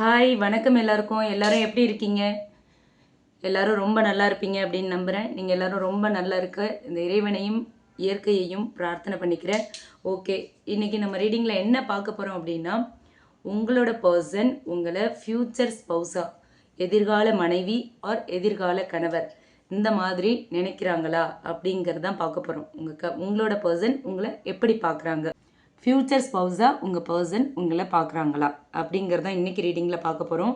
Hi வணக்கம் எல்லாருக்கும். எல்லாரும் எப்படி இருக்கீங்க? எல்லாரும் ரொம்ப நல்லா இருப்பீங்க அப்படின்னு நம்புகிறேன் நீங்கள் எல்லாரும் ரொம்ப நல்லா இருக்க இந்த இறைவனையும் இயற்கையையும் பிரார்த்தனை பண்ணிக்கிறேன். ஓகே இன்றைக்கி நம்ம ரீடிங்கில் என்ன பார்க்க போகிறோம் அப்படின்னா உங்களோட பர்சன் உங்களை ஃப்யூச்சர் ஸ்பௌஸா எதிர்கால மனைவி ஆர் எதிர்கால கணவர் இந்த மாதிரி நினைக்கிறாங்களா அப்படிங்கிறது தான் பார்க்க போகிறோம் உங்கள் க உங்களோட பர்சன் உங்களை எப்படி பார்க்குறாங்க? ஃப்யூச்சர் ஸ்பௌஸாக உங்கள் பர்சன் உங்களை பார்க்குறாங்களா? அப்படிங்கிறத இன்றைக்கி ரீடிங்கில் பார்க்க போகிறோம்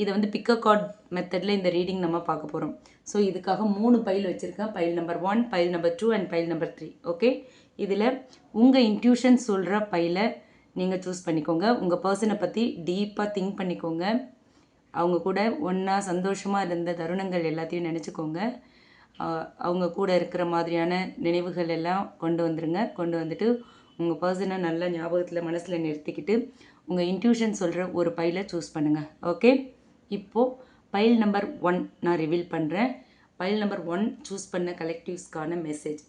இதை வந்து பிக்க கார்ட் மெத்தடில் இந்த ரீடிங் நம்ம பார்க்க போகிறோம் ஸோ இதுக்காக மூணு பைல் வச்சுருக்கேன். Pile number one pile number two and pile number three okay இதில் உங்கள் இன்ட்யூஷன் சொல்கிற பையில் நீங்கள் சூஸ் பண்ணிக்கோங்க. உங்கள் பர்சனை பற்றி டீப்பாக திங்க் பண்ணிக்கோங்க. அவங்க கூட ஒன்றா சந்தோஷமாக இருந்த தருணங்கள் எல்லாத்தையும் நினச்சிக்கோங்க. அவங்க கூட இருக்கிற மாதிரியான நினைவுகள் எல்லாம் கொண்டு வந்துருங்க. கொண்டு வந்துட்டு உங்கள் பர்சனை நல்ல ஞாபகத்தில் மனசில் நிறுத்திக்கிட்டு உங்கள் இன்ட்யூஷன் சொல்கிற ஒரு பைலை சூஸ் பண்ணுங்கள் ஓகே இப்போது பைல் நம்பர் ஒன் நான் ரிவீல் பண்ணுறேன் பைல் நம்பர் ஒன் சூஸ் பண்ண கலெக்டிவ்ஸ்க்கான message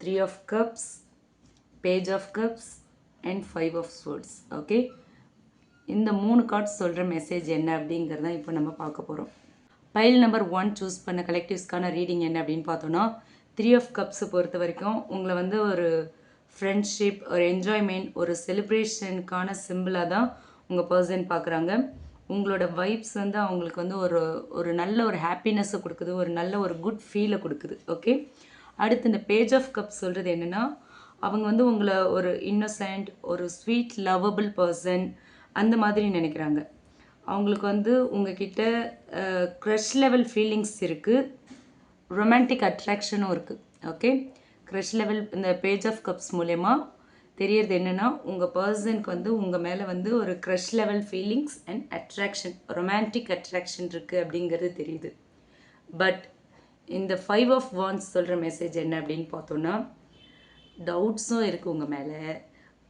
three of cups page of cups and five of swords okay இந்த மூணு கார்ட்ஸ் சொல்கிற மெசேஜ் என்ன அப்படிங்கிறத இப்போ நம்ம பார்க்க போகிறோம் பைல் நம்பர் ஒன் சூஸ் பண்ண கலெக்டிவ்ஸ்க்கான ரீடிங் என்ன அப்படின்னு பார்த்தோன்னா த்ரீ ஆஃப் கப்ஸை பொறுத்த வரைக்கும் உங்களை வந்து ஒரு ஃப்ரெண்ட்ஷிப் ஒரு என்ஜாய்மெண்ட் ஒரு செலிப்ரேஷனுக்கான சிம்பிளாக தான் உங்கள் பர்சன் பார்க்குறாங்க. உங்களோட வைப்ஸ் வந்து அவங்களுக்கு வந்து ஒரு ஒரு நல்ல ஒரு ஹாப்பினஸ்ஸை கொடுக்குது ஒரு நல்ல ஒரு குட் ஃபீலை கொடுக்குது ஓகே அடுத்து இந்த பேஜ் ஆஃப் கப் சொல்கிறது என்னென்னா அவங்க வந்து உங்களை ஒரு இன்னசென்ட் ஒரு ஸ்வீட் லவ்வபிள் பர்சன் அந்த மாதிரி நினைக்கிறாங்க. அவங்களுக்கு வந்து உங்ககிட்ட க்ரஷ் லெவல் ஃபீலிங்ஸ் இருக்குது ரொமான்டிக் அட்ராக்ஷனும் இருக்குது ஓகே க்ரஷ் லெவல் இந்த பேஜ் ஆஃப் கப்ஸ் மூலயமா தெரியறது என்னென்னா உங்கள் பர்சனுக்கு வந்து உங்கள் மேலே வந்து ஒரு crush level feelings and attraction romantic attraction இருக்குது அப்படிங்கிறது தெரியுது. பட் இந்த ஃபைவ் ஆஃப் வான்ஸ் சொல்கிற மெசேஜ் என்ன அப்படின்னு பார்த்தோன்னா டவுட்ஸும் இருக்குது உங்கள் மேலே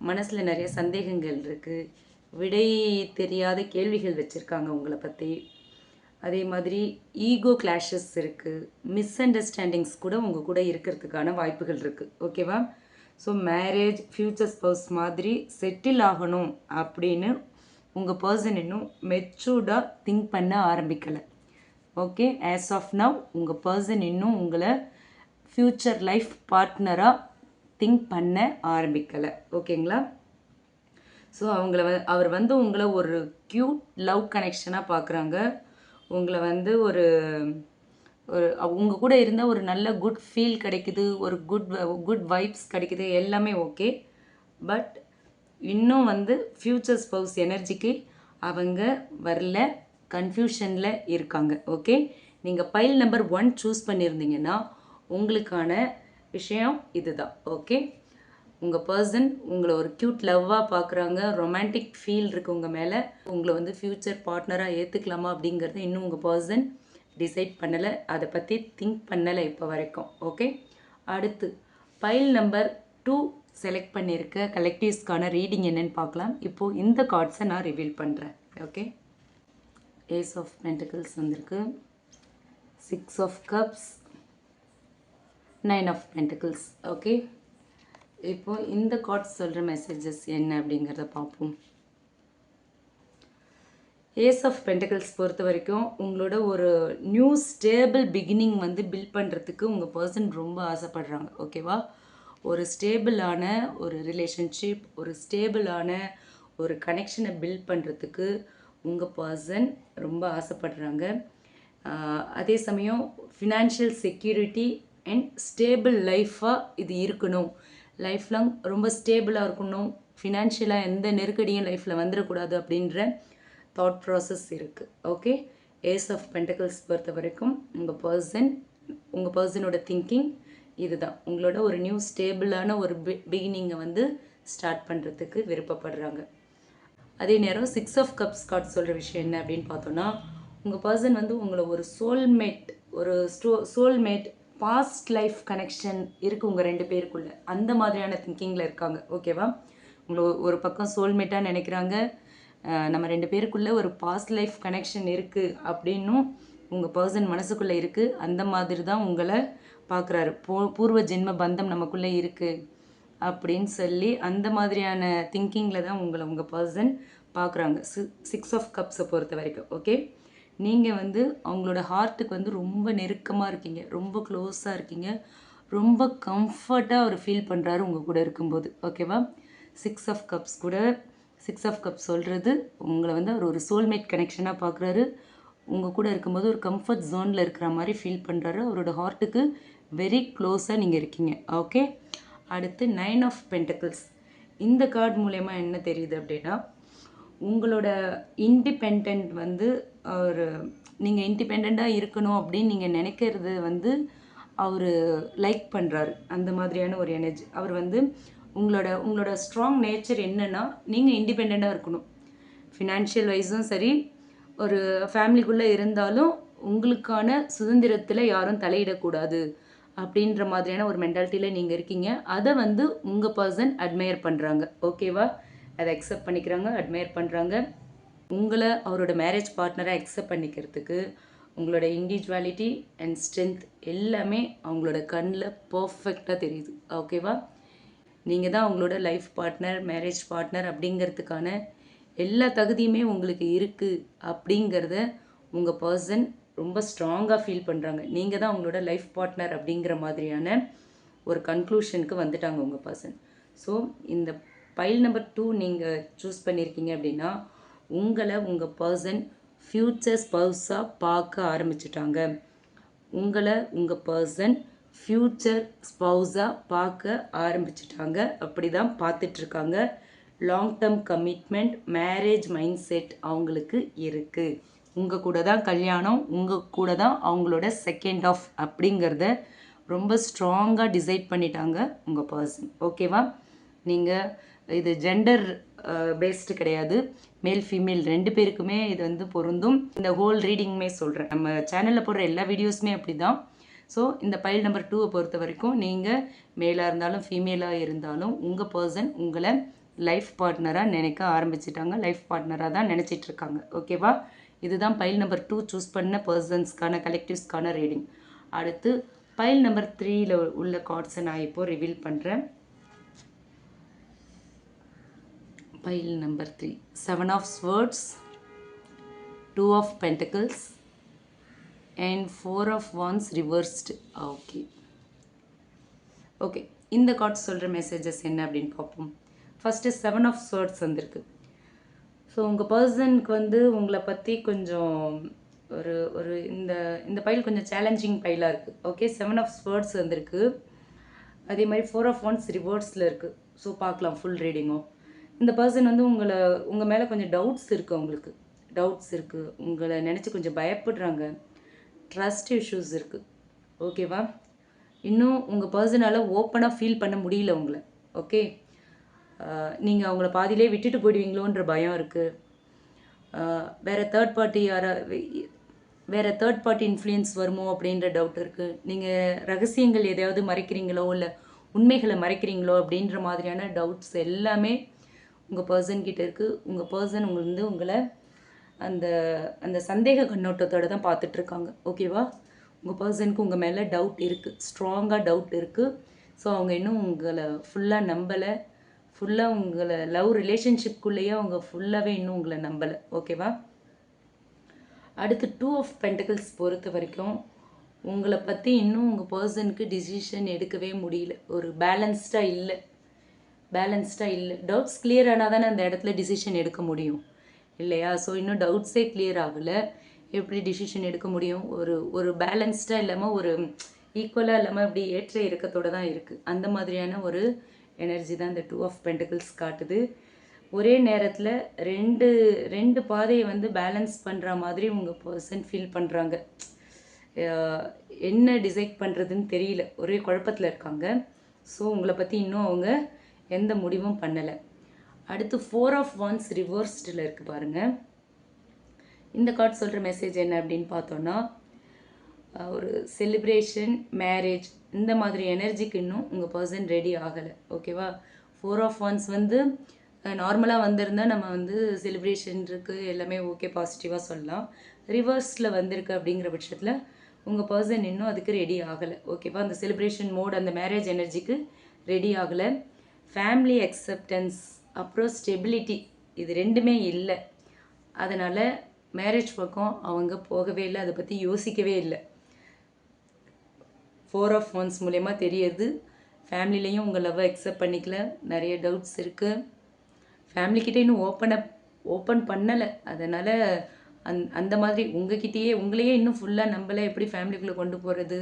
மனசில் நிறைய சந்தேகங்கள் இருக்குது விடை தெரியாத கேள்விகள் வச்சுருக்காங்க உங்களை பற்றி அதே மாதிரி ஈகோ கிளாஷஸ் இருக்குது மிஸ் அண்டர்ஸ்டாண்டிங்ஸ் கூட உங்கள் கூட இருக்கிறதுக்கான வாய்ப்புகள் இருக்குது ஓகேவா ஸோ மேரேஜ் ஃப்யூச்சர் ஸ்பவுஸ் மாதிரி செட்டில் ஆகணும் அப்படின்னு உங்கள் பர்சன் இன்னும் மெச்சூர்டாக திங்க் பண்ண ஆரம்பிக்கலை. ஓகே ஆஸ் ஆஃப் நவ் உங்கள் பர்சன் இன்னும் உங்களை ஃப்யூச்சர் லைஃப் பார்ட்னராக திங்க் பண்ண ஆரம்பிக்கலை. ஓகேங்களா ஸோ அவங்கள வ அவர் வந்து உங்களை ஒரு க்யூட் லவ் கனெக்ஷனாக பார்க்குறாங்க உங்களை வந்து ஒரு ஒரு உங்கள் கூட இருந்தால் ஒரு நல்ல குட் ஃபீல் கிடைக்குது ஒரு குட் குட் வைப்ஸ் கிடைக்குது எல்லாமே ஓகே பட் இன்னும் வந்து ஃப்யூச்சர் ஸ்பௌஸ் எனர்ஜிக்கு அவங்க வரல கன்ஃபியூஷனில் இருக்காங்க ஓகே நீங்கள் பைல் நம்பர் ஒன் சூஸ் பண்ணியிருந்தீங்கன்னா உங்களுக்கான விஷயம் இதுதான் ஓகே உங்கள் பர்சன் உங்களை ஒரு க்யூட் லவ்வாக பார்க்குறாங்க ரொமான்டிக் ஃபீல் இருக்குது உங்கள் மேலே. உங்களை வந்து ஃப்யூச்சர் பார்ட்னராக ஏற்றுக்கலாமா அப்படிங்கிறத இன்னும் உங்கள் பர்சன் டிசைட் பண்ணலை. அதை பற்றி திங்க் பண்ணலை இப்போ வரைக்கும். ஓகே அடுத்து பைல் நம்பர் டூ செலக்ட் பண்ணியிருக்க கலெக்டிவ்ஸ்க்கான ரீடிங் என்னன்னு பார்க்கலாம். இப்போது இந்த கார்ட்ஸை நான் ரிவீல் பண்ணுறேன் ஓகே ஏஸ் ஆஃப் பென்டிகல்ஸ் வந்திருக்கு. Six of cups nine of pentacles okay இப்போ இந்த கார்ட்ஸ் சொல்கிற மெசேஜஸ் என்ன அப்படிங்கிறத பார்ப்போம். ஏஸ் ஆஃப் பென்டகல்ஸ் பொறுத்த வரைக்கும் உங்களோட ஒரு நியூ ஸ்டேபிள் பிகினிங் வந்து பில்ட் பண்ணுறதுக்கு உங்கள் பர்சன் ரொம்ப ஆசைப்படுறாங்க ஓகேவா ஒரு ஸ்டேபிளான ஒரு ரிலேஷன்ஷிப் ஒரு ஸ்டேபிளான ஒரு கனெக்ஷனை பில்ட் பண்ணுறதுக்கு உங்கள் பர்சன் ரொம்ப ஆசைப்படுறாங்க. அதே சமயம் ஃபினான்ஷியல் செக்யூரிட்டி அண்ட் ஸ்டேபிள் லைஃபாக இது இருக்கணும். லைஃப் லாங் ரொம்ப ஸ்டேபிளாக இருக்கணும். ஃபினான்ஷியலாக எந்த நெருக்கடியும் லைஃப்பில் வந்துடக்கூடாது அப்படின்ற தாட் ப்ராசஸ் இருக்குது ஓகே ஏஸ் ஆஃப் பென்டக்கல்ஸ் பொறுத்த வரைக்கும் உங்கள் பர்சன் உங்கள் பர்சனோட திங்கிங் இதுதான். உங்களோட ஒரு நியூ ஸ்டேபிளான ஒரு பி பிகினிங்கை வந்து ஸ்டார்ட் பண்ணுறதுக்கு விருப்பப்படுறாங்க. அதே நேரம் சிக்ஸ் ஆஃப் கப்ஸ் கார்ட் சொல்கிற விஷயம் என்ன அப்படின்னு பார்த்தோன்னா உங்கள் பர்சன் வந்து உங்களை ஒரு சோல்மேட் ஒரு ஸ்டோ சோல்மேட் பாஸ்ட் லைஃப் கனெக்ஷன் இருக்குது உங்கள் ரெண்டு பேருக்குள்ள. அந்த மாதிரியான திங்கிங்கில் இருக்காங்க. ஓகேவா உங்களை ஒரு பக்கம் சோல்மேட்டாக நினைக்கிறாங்க. நம்ம ரெண்டு பேருக்குள்ளே ஒரு பாஸ்ட் லைஃப் கனெக்ஷன் இருக்குது அப்படின்னும் உங்கள் பர்சன் மனசுக்குள்ளே இருக்குது அந்த மாதிரி தான் உங்களை பார்க்குறாரு போ பூர்வ ஜென்ம பந்தம் நமக்குள்ளே இருக்குது அப்படின்னு சொல்லி அந்த மாதிரியான திங்கிங்கில் தான் உங்களை உங்கள் பர்சன் பார்க்குறாங்க சிக்ஸ் ஆஃப் கப்ஸை பொறுத்த வரைக்கும். ஓகே நீங்கள் வந்து அவங்களோட ஹார்ட்டுக்கு வந்து ரொம்ப நெருக்கமாக இருக்கீங்க. ரொம்ப க்ளோஸாக இருக்கீங்க. ரொம்ப கம்ஃபர்ட்டாக அவர் ஃபீல் பண்ணுறாரு உங்கள் கூட இருக்கும்போது. ஓகேவா சிக்ஸ் ஆஃப் கப்ஸ் கூட சிக்ஸ் ஆஃப் கப் சொல்கிறது உங்களை வந்து அவர் ஒரு சோல்மேட் கனெக்ஷனாக பார்க்குறாரு உங்கள் கூட இருக்கும்போது ஒரு கம்ஃபர்ட் ஜோனில் இருக்கிற மாதிரி ஃபீல் பண்ணுறாரு அவரோட ஹார்ட்டுக்கு வெரி க்ளோஸாக நீங்கள் இருக்கீங்க. ஓகே அடுத்து நைன் ஆஃப் பென்டக்கிள்ஸ் இந்த கார்டு மூலயமா என்ன தெரியுது அப்படின்னா உங்களோட இண்டிபெண்ட் வந்து ஒரு நீங்கள் இண்டிபெண்ட்டாக இருக்கணும் அப்படின்னு நீங்கள் நினைக்கிறது வந்து அவர் லைக் பண்ணுறாரு அந்த மாதிரியான ஒரு எனர்ஜி அவர் வந்து உங்களோட உங்களோட ஸ்ட்ராங் நேச்சர் என்னென்னா நீங்கள் இண்டிபெண்ட்டாக இருக்கணும். ஃபினான்ஷியல் வைஸும் சரி ஒரு ஃபேமிலிக்குள்ளே இருந்தாலும் உங்களுக்கான சுதந்திரத்தில் யாரும் தலையிடக்கூடாது அப்படின்ற மாதிரியான ஒரு மென்டாலிட்டியில் நீங்கள் இருக்கீங்க. அதை வந்து உங்கள் பர்சன் அட்மையர் பண்ணுறாங்க ஓகேவா அதை அக்செப்ட் பண்ணிக்கிறாங்க அட்மையர் பண்ணுறாங்க உங்களை அவரோட மேரேஜ் பார்ட்னரை அக்செப்ட் பண்ணிக்கிறதுக்கு உங்களோட இண்டிவிஜுவாலிட்டி அண்ட் ஸ்ட்ரென்த் எல்லாமே அவங்களோட கண்ணில் பர்ஃபெக்டாக தெரியுது. ஓகேவா நீங்கள் தான் அவங்களோட லைஃப் பார்ட்னர் மேரேஜ் பார்ட்னர் அப்படிங்கிறதுக்கான எல்லா தகுதியுமே உங்களுக்கு இருக்குது அப்படிங்கிறத உங்கள் பர்சன் ரொம்ப ஸ்ட்ராங்காக ஃபீல் பண்ணுறாங்க நீங்கள் தான் அவங்களோட லைஃப் பார்ட்னர் அப்படிங்கிற மாதிரியான ஒரு கன்க்ளூஷனுக்கு வந்துட்டாங்க உங்கள் பர்சன் ஸோ இந்த பைல் நம்பர் டூ நீங்கள் சூஸ் பண்ணியிருக்கீங்க அப்படின்னா உங்களை உங்கள் பர்சன் ஃப்யூச்சர் ஸ்பவுஸாக பார்க்க ஆரம்பிச்சிட்டாங்க. உங்களை உங்கள் பர்சன் ஃப்யூச்சர் ஸ்பவுஸாக பார்க்க ஆரம்பிச்சிட்டாங்க. அப்படி தான் பார்த்துட்ருக்காங்க long term commitment marriage mind set அவங்களுக்கு இருக்குது உங்கள் கூட தான் கல்யாணம் உங்கள் கூட தான் அவங்களோட செகண்ட் ஆஃப் அப்படிங்கிறத ரொம்ப ஸ்ட்ராங்காக டிசைட் பண்ணிட்டாங்க உங்கள் பர்சன் ஓகேவா நீங்கள் இது ஜெண்டர் பேஸ்டு கிடையாது. மேல் ஃபீமேல் ரெண்டு பேருக்குமே இது வந்து பொருந்தும். இந்த ஹோல் ரீடிங்குமே சொல்கிறேன் நம்ம சேனலில் போடுற எல்லா வீடியோஸுமே அப்படி தான் ஸோ இந்த பைல் நம்பர் டூவை பொறுத்த வரைக்கும் நீங்கள் மேலாக இருந்தாலும் ஃபீமேலாக இருந்தாலும் உங்கள் பர்சன் உங்களை லைஃப் பார்ட்னராக நினைக்க ஆரம்பிச்சிட்டாங்க. லைஃப் பார்ட்னராக தான் நினச்சிட்ருக்காங்க ஓகேவா இதுதான் பைல் நம்பர் டூ சூஸ் பண்ண பர்சன்ஸ்க்கான கலெக்டிவ்ஸ்க்கான ரீடிங் அடுத்து பைல் நம்பர் த்ரீயில் உள்ள கார்ட்ஸை நான் இப்போது ரிவீல் பண்ணுறேன் pile number 3 seven of swords two of pentacles and four of wands reversed. Ah, okay. Okay இந்த கார்ட்ஸ் சொல்கிற மெசேஜஸ் என்ன அப்படின்னு பார்ப்போம். ஃபஸ்ட்டு செவன் ஆஃப் ஸ்வேர்ட்ஸ் வந்திருக்கு. ஸோ உங்கள் பர்சனுக்கு வந்து உங்களை பற்றி கொஞ்சம் ஒரு ஒரு இந்த இந்த பைல் கொஞ்சம் சேலஞ்சிங் பைலாக இருக்குது ஓகே செவன் ஆஃப் ஸ்வேர்ட்ஸ் வந்திருக்கு. அதே மாதிரி ஃபோர் ஆஃப் ஒன்ஸ் ரிவர்ட்ஸில் இருக்குது ஸோ பார்க்கலாம் ஃபுல் ரீடிங்கும் இந்த பர்சன் வந்து உங்களை உங்கள் மேலே கொஞ்சம் டவுட்ஸ் இருக்குது அவங்களுக்கு டவுட்ஸ் இருக்குது உங்களை நினச்சி கொஞ்சம் பயப்படுறாங்க. ட்ரஸ்ட் இஷ்யூஸ் இருக்குது ஓகேவா இன்னும் உங்கள் பர்சனால் ஓப்பனாக ஃபீல் பண்ண முடியல உங்களை. ஓகே நீங்கள் அவங்கள பாதியிலே விட்டுட்டு போயிடுவீங்களோன்ற பயம் இருக்குது வேறு தேர்ட் பார்ட்டி யாரா வேறு தேர்ட் பார்ட்டி இன்ஃப்ளூயன்ஸ் வருமோ அப்படின்ற டவுட் இருக்குது நீங்கள் ரகசியங்கள் எதையாவது மறைக்கிறீங்களோ இல்லை உண்மைகளை மறைக்கிறீங்களோ அப்படின்ற மாதிரியான டவுட்ஸ் எல்லாமே உங்கள் பர்சன் கிட்ட இருக்குது உங்கள் பர்சன் உங்களை வந்து உங்களை அந்த அந்த சந்தேக கண்ணோட்டத்தோடு தான் பார்த்துட்ருக்காங்க ஓகேவா உங்கள் பர்சனுக்கு உங்கள் மேலே டவுட் இருக்குது ஸ்ட்ராங்காக டவுட் இருக்குது ஸோ அவங்க இன்னும் உங்களை ஃபுல்லாக நம்பலை. ஃபுல்லாக உங்களை லவ் ரிலேஷன்ஷிப்குள்ளேயே அவங்க ஃபுல்லாகவே இன்னும் உங்களை நம்பலை. ஓகேவா அடுத்து டூ ஆஃப் பென்டகிள்ஸ் பொறுத்த வரைக்கும் உங்களை பற்றி இன்னும் உங்கள் பர்சனுக்கு டிசிஷன் எடுக்கவே முடியல. ஒரு பேலன்ஸ்டாக இல்லை. பேலன்ஸ்டாக இல்லை. டவுட்ஸ் கிளியர் ஆனால் தானே அந்த இடத்துல டிசிஷன் எடுக்க முடியும். இல்லையா? ஸோ இன்னும் டவுட்ஸே கிளியர் ஆகலை. எப்படி டிசிஷன் எடுக்க முடியும்? ஒரு ஒரு பேலன்ஸ்டாக இல்லாமல் ஒரு ஈக்குவலாக இல்லாமல் இப்படி ஏற்ற இறக்கத்தோடு தான் இருக்குது அந்த மாதிரியான ஒரு எனர்ஜி தான் இந்த டூ ஆஃப் பென்டகிள்ஸ் காட்டுது. ஒரே நேரத்தில் ரெண்டு ரெண்டு பாதையை வந்து பேலன்ஸ் பண்ணுற மாதிரி உங்கள் பர்சன் ஃபீல் பண்ணுறாங்க என்ன டிசைட் பண்ணுறதுன்னு தெரியல. ஒரே குழப்பத்தில் இருக்காங்க. ஸோ உங்களை பற்றி இன்னும் அவங்க எந்த முடிவும் பண்ணலை. அடுத்து ஃபோர் ஆஃப் ஒன்ஸ் ரிவர்ஸ்டில் இருக்குது பாருங்கள் இந்த கார்டு சொல்கிற மெசேஜ் என்ன அப்படின்னு பார்த்தோன்னா ஒரு செலிப்ரேஷன் மேரேஜ் இந்த மாதிரி எனர்ஜிக்கு இன்னும் உங்கள் பர்சன் ரெடி ஆகலை. ஓகேவா ஃபோர் ஆஃப் ஒன்ஸ் வந்து நார்மலாக வந்திருந்தால் நம்ம வந்து செலிப்ரேஷன் இருக்குது எல்லாமே ஓகே பாசிட்டிவாக சொல்லலாம். ரிவர்ஸில் வந்திருக்கு அப்படிங்கிற பட்சத்தில் உங்கள் பர்சன் இன்னும் அதுக்கு ரெடி ஆகலை. ஓகேவா அந்த செலிப்ரேஷன் மோட் அந்த மேரேஜ் எனர்ஜிக்கு ரெடி ஆகலை. ஃபேமிலி அக்செப்டன்ஸ் அப்புறம் ஸ்டெபிலிட்டி இது ரெண்டுமே இல்லை. அதனால் மேரேஜ் பக்கம் அவங்க போகவே இல்லை அதை பற்றி யோசிக்கவே இல்லை. ஃபோர் ஆஃப் ஒன்ஸ் மூலயமா தெரியுது. ஃபேமிலிலையும் உங்கள் லவ்வை அக்செப்ட் பண்ணிக்கல. நிறைய டவுட்ஸ் இருக்குது ஃபேமிலிக்கிட்டே இன்னும் ஓப்பனை ஓப்பன் பண்ணலை. அதனால் அந் அந்த மாதிரி உங்ககிட்டயே உங்களையே இன்னும் ஃபுல்லாக நம்மளே எப்படி ஃபேமிலிக்குள்ளே கொண்டு போகிறது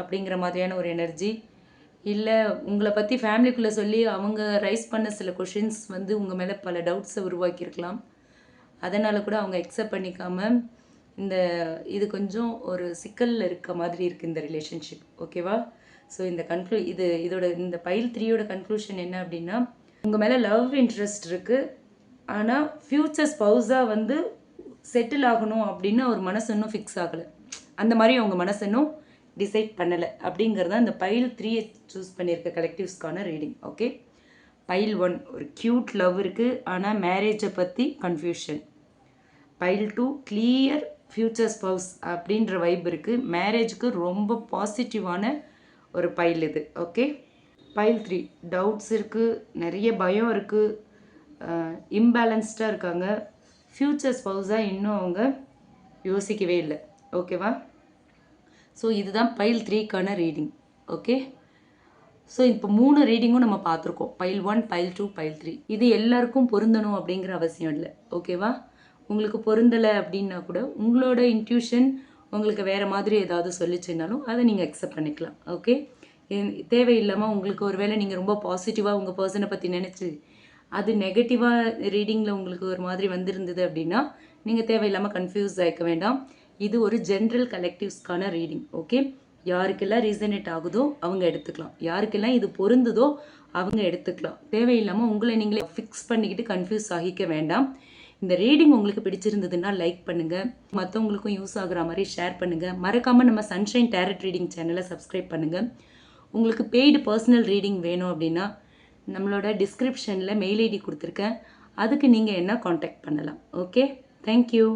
அப்படிங்கிற மாதிரியான ஒரு எனர்ஜி இல்லை உங்களை பற்றி ஃபேமிலிக்குள்ளே சொல்லி அவங்க ரைஸ் பண்ண சில கொஷின்ஸ் வந்து உங்கள் மேலே பல டவுட்ஸை உருவாக்கியிருக்கலாம். அதனால் கூட அவங்க அக்செப்ட் பண்ணிக்காமல் இந்த இது கொஞ்சம் ஒரு சிக்கலில் இருக்க மாதிரி இருக்குது இந்த ரிலேஷன்ஷிப் ஓகேவா ஸோ இந்த கன்க்ளூ இது இதோட இந்த பைல் த்ரீயோட கன்க்ளூஷன் என்ன அப்படின்னா உங்கள் மேலே லவ் இன்ட்ரெஸ்ட் இருக்குது ஆனால் ஃப்யூச்சர் ஸ்பௌஸாக வந்து செட்டில் ஆகணும் அப்படின்னு ஒரு மனசு இன்னும் ஃபிக்ஸ் ஆகலை. அந்த மாதிரி அவங்க மனசு இன்னும் டிசைட் பண்ணலை. அப்படிங்கிறது அந்த பைல் த்ரீயை சூஸ் பண்ணியிருக்க கலெக்டிவ்ஸ்க்கான ரீடிங் ஓகே பைல் ஒன் ஒரு க்யூட் லவ் இருக்குது ஆனால் மேரேஜை பற்றி confusion pile two clear future spouse அப்படின்ற வைப் இருக்குது மேரேஜுக்கு ரொம்ப பாசிட்டிவான ஒரு பைல் இது ஓகே பைல் த்ரீ டவுட்ஸ் இருக்குது நிறைய பயம் இருக்குது இம்பேலன்ஸ்டாக இருக்காங்க. ஃப்யூச்சர் ஸ்பவுஸாக இன்னும் அவங்க யோசிக்கவே இல்லை ஓகேவா ஸோ இதுதான் பைல் த்ரீக்கான ரீடிங் ஓகே ஸோ இப்போ மூணு ரீடிங்கும் நம்ம பார்த்துருக்கோம். Pile one pile two pile three இது எல்லாருக்கும் பொருந்தணும் அப்படிங்கிற அவசியம் இல்லை. ஓகேவா உங்களுக்கு பொருந்தலை அப்படின்னா கூட உங்களோட இன்ட்யூஷன் உங்களுக்கு வேறு மாதிரி ஏதாவது சொல்லிச்சுனாலும் அதை நீங்கள் அக்செப்ட் பண்ணிக்கலாம். ஓகே தேவையில்லாமல் உங்களுக்கு ஒரு வேளை நீங்கள் ரொம்ப பாசிட்டிவாக உங்கள் பர்சனை பற்றி நினச்சி அது நெகட்டிவாக ரீடிங்கில் உங்களுக்கு ஒரு மாதிரி வந்திருந்தது அப்படின்னா நீங்கள் தேவையில்லாமல் கன்ஃபியூஸ் ஆகிக்க வேண்டாம். இது ஒரு ஜென்ரல் கலெக்டிவ்ஸ்க்கான ரீடிங் ஓகே யாருக்கெல்லாம் ரீசனேட் ஆகுதோ அவங்க எடுத்துக்கலாம். யாருக்கெல்லாம் இது பொருந்துதோ அவங்க எடுத்துக்கலாம். தேவையில்லாமல் உங்களை நீங்களே ஃபிக்ஸ் பண்ணிக்கிட்டு கன்ஃபியூஸ் ஆகிக்க வேண்டாம். இந்த ரீடிங் உங்களுக்கு பிடிச்சிருந்ததுன்னா லைக் பண்ணுங்கள் மற்றவங்களுக்கும் யூஸ் ஆகுற மாதிரி ஷேர் பண்ணுங்கள் மறக்காமல் நம்ம சன்ஷைன் டேரட் ரீடிங் சேனலை சப்ஸ்கிரைப் பண்ணுங்கள் உங்களுக்கு பெய்டு பர்சனல் ரீடிங் வேணும் அப்படின்னா நம்மளோட டிஸ்கிரிப்ஷனில் மெயில் ஐடி கொடுத்துருக்கேன். அதுக்கு நீங்கள் என்ன காண்டாக்ட் பண்ணலாம் ஓகே தேங்க்யூ